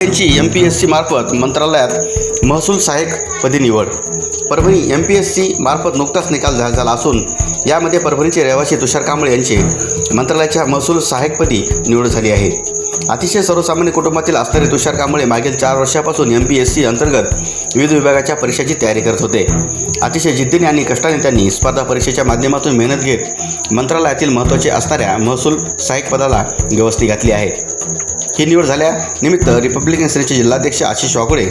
यांची M P S C मार्फत मंत्रालयात महसूल सहाय्यक पदी निवड. Parbhani M P S C मार्फत नुकताच निकाल झाला असून यामध्ये परभणीचे रहिवासी तुषार कांबळे यांचे मंत्रालयाच्या महसूल सहाय्यकपदी निवड झाली आहे. अतिशय सर्वसामान्य कुटुंबातील असणारे तुषार कांबळे मागील चार वर्षापासून एम पी एस सी अंतर्गत विविध विभागाच्या परीक्षेची तयारी करत होते. अतिशय जिद्दीने आणि कष्टाने त्यांनी स्पर्धा परीक्षेच्या माध्यमातून मेहनत घेत मंत्रालयातील महत्त्वाचे असणाऱ्या महसूल सहाय्यक पदाला व्यवस्थी घातली आहे. ही निवड झाल्यानिमित्त रिपब्लिकन सेनेचे जिल्हाध्यक्ष आशिष वाघोडे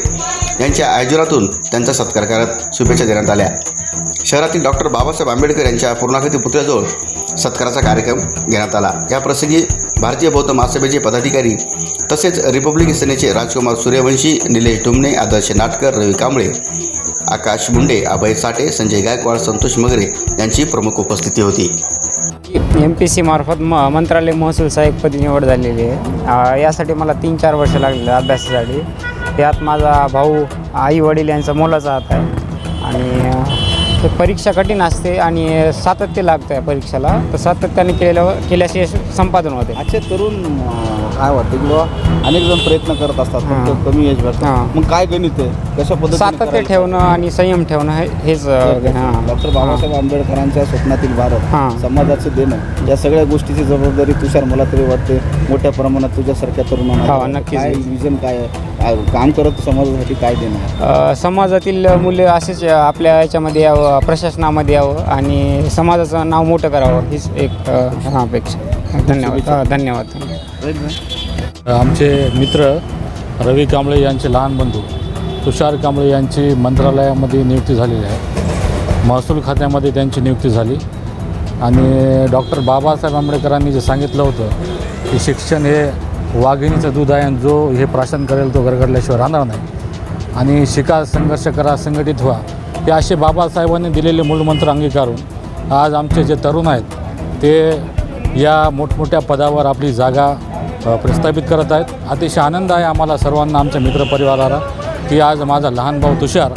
यांच्या आयोजनातून त्यांचा सत्कार करत शुभेच्छा देण्यात आल्या. शहरातील डॉक्टर बाबासाहेब आंबेडकर यांच्या पूर्णाकृती पुतळ्याजवळ सत्काराचा कार्यक्रम घेण्यात आला. या प्रसंगी भारतीय बौद्ध महासभेचे पदाधिकारी तसेच रिपब्लिकन सेनेचे राजकुमार सूर्यवंशी निलेश डुमणे आदर्श नाटकर रवी कांबळे आकाश मुंडे अभय साठे संजय गायकवाड संतोष मगरे यांची प्रमुख उपस्थिती होती. एम पी सी मार्फत म मंत्रालय महसूल सहाय्यकपदी निवड झालेली आहे. यासाठी मला तीन चार वर्ष लागलेलं अभ्यासासाठी. त्यात माझा भाऊ आई वडील यांचा मोलाचा हात आहे. आणि अ, ते परीक्षा कठीण असते आणि सातत्य लागतं आहे परीक्षेला तर सातत्याने केल्यावर केल्याशिवाय संपादन होते आजचे तरुण काय वाटतं की बाबा अनेक जण प्रयत्न करत असतात. फक्त कमी एज हां. मग काय गणित आहे कशा पद्धतीने सातत्य करायचं? ठेवणं आणि संयम ठेवणं हे हेच हां. डॉक्टर बाबासाहेब आंबेडकरांच्या स्वप्नातील भारत. समाजाचं देणं या सगळ्या गोष्टीची जबाबदारी तुषार मला तरी वाटते मोठ्या प्रमाणात तुझ्यासारख्या तरुणांना हो, नक्कीच. काय विजन काय आहे काम करत समाजासाठी काय देणं आहे अ, समाजातील मूल्य असेच आपल्या याच्यामध्ये यावं प्रशासनामध्ये यावं आणि समाजाचं नाव मोठं करावं हीच एक अ, हा अपेक्षा. धन्यवाद. हा, धन्यवाद. आमचे मित्र रवी कांबळे यांचे लहान बंधू तुषार कांबळे यांची मंत्रालयामध्ये नियुक्ती झालेली आहे. महसूल खात्यामध्ये त्यांची नियुक्ती झाली. आणि डॉक्टर बाबासाहेब आंबेडकरांनी जे सांगितलं होतं की शिक्षण हे वाघिणीचं दूध आहे आणि जो हे प्राशन करेल तो गरगडल्याशिवाय राहणार नाही. आणि शिका संघर्ष करा संघटित व्हा. हे असे बाबासाहेबांनी दिलेले मूलमंत्र अंगीकारून आज आमचे जे तरुण आहेत ते या मोठमोठ्या पदावर आपली जागा प्रस्थापित करत आहेत. अतिशय आनंद आहे आम्हाला सर्वांना आमच्या मित्रपरिवाराला की आज माझा लहान भाऊ तुषार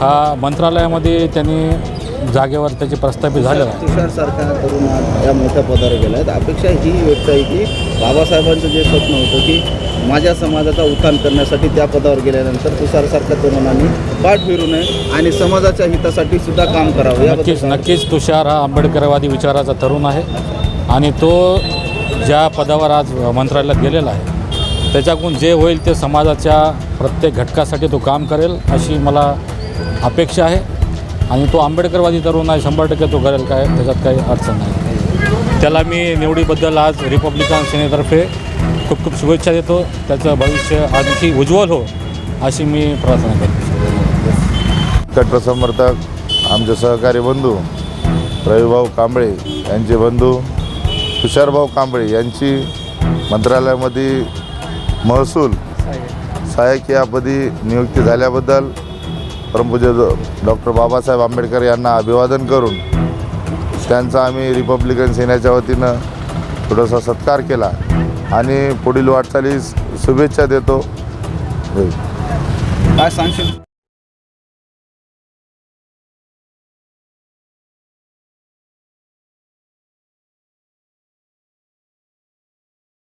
हा मंत्रालयामध्ये त्यांनी जागेवर त्याची प्रस्थापित झालेला आहे. तुषार सरकार तरुण या मोठ्या पदावर गेला आहेत अपेक्षा ही व्यक्त आहे की बाबासाहेबांचं जे स्वप्न होतं की माझ्या समाजाचा उत्थान करण्यासाठी त्या पदावर गेल्यानंतर तुषारसारख्या तरुणांनी पाठ फिरू नये आणि समाजाच्या हितासाठी सुद्धा काम करावं. नक्कीच नक्कीच तुषार हा आंबेडकरवादी विचाराचा तरुण आहे आणि तो ज्या पदावर आज मंत्रालयात गेलेला आहे त्याच्याकडून जे होईल ते समाजाच्या प्रत्येक घटकासाठी तो काम करेल अशी मला अपेक्षा आहे आणि तो आंबेडकरवादी तरुण आहे शंभर टक्के तो करेल काय त्याच्यात काही अडचण नाही. त्याला मी निवडीबद्दल आज रिपब्लिकन सेनेतर्फे खूप खूप शुभेच्छा देतो. त्याचं भविष्य आणखी उज्ज्वल हो अशी मी प्रार्थना करतो. कट्टसमर्थक आमचे सहकारी बंधू रविभाऊ कांबळे यांचे बंधू तुषारभाऊ कांबळे यांची मंत्रालयामध्ये महसूल सहाय्यक यापदी नियुक्ती झाल्याबद्दल परमपूज्य डॉक्टर बाबासाहेब आंबेडकर यांना अभिवादन करून त्यांचा आम्ही रिपब्लिकन सेनेच्या वतीनं थोडासा सत्कार केला आणि पुढील वाटचालीस शुभेच्छा देतो. काय सांगशील?